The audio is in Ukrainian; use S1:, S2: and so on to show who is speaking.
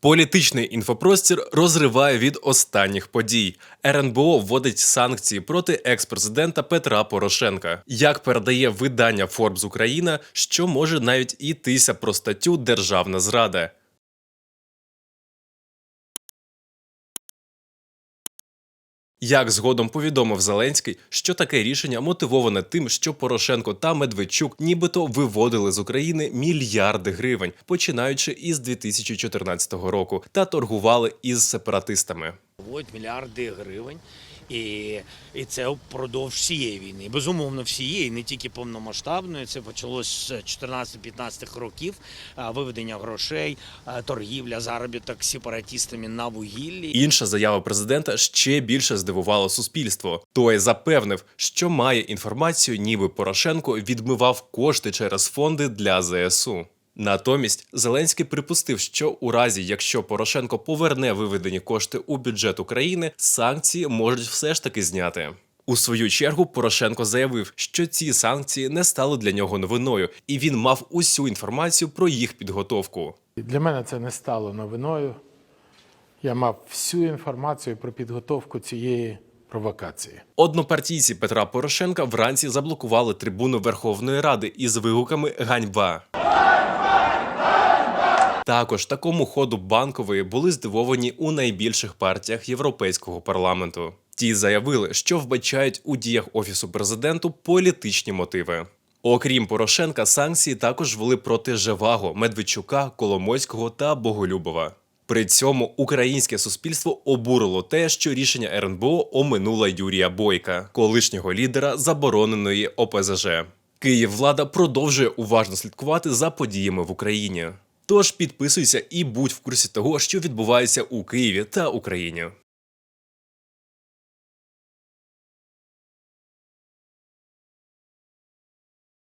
S1: Політичний інфопростір розриває від останніх подій. РНБО вводить санкції проти екс-президента Петра Порошенка. Як передає видання Forbes Україна, що може навіть ітися про статтю Державна зрада. Як згодом повідомив Зеленський, що таке рішення мотивоване тим, що Порошенко та Медведчук нібито виводили з України мільярди гривень, починаючи із 2014 року, та торгували із сепаратистами.
S2: Вводять мільярди гривень. І, і це впродовж всієї війни. Безумовно, всієї, не тільки повномасштабної. Це почалось з 14-15 років. Виведення грошей, торгівля, заробіток сепаратістами на вугіллі.
S1: Інша заява президента ще більше здивувала суспільство. Той запевнив, що має інформацію, ніби Порошенко відмивав кошти через фонди для ЗСУ. Натомість Зеленський припустив, що у разі, якщо Порошенко поверне виведені кошти у бюджет України, санкції можуть все ж таки зняти. У свою чергу Порошенко заявив, що ці санкції не стали для нього новиною, і він мав усю інформацію про їх підготовку.
S3: Для мене це не стало новиною. Я мав всю інформацію про підготовку цієї провокації.
S1: Однопартійці Петра Порошенка вранці заблокували трибуну Верховної Ради із вигуками Ганьба. Також такому ходу банкової були здивовані у найбільших партіях Європейського парламенту. Ті заявили, що вбачають у діях офісу президенту політичні мотиви. Окрім Порошенка, санкції також ввели проти Жеваго, Медведчука, Коломойського та Боголюбова. При цьому українське суспільство обурило те, що рішення РНБО оминуло Юрія Бойка, колишнього лідера забороненої ОПЗЖ. Київ влада продовжує уважно слідкувати за подіями в Україні. Тож підписуйся і будь в курсі того, що відбувається у Києві та Україні.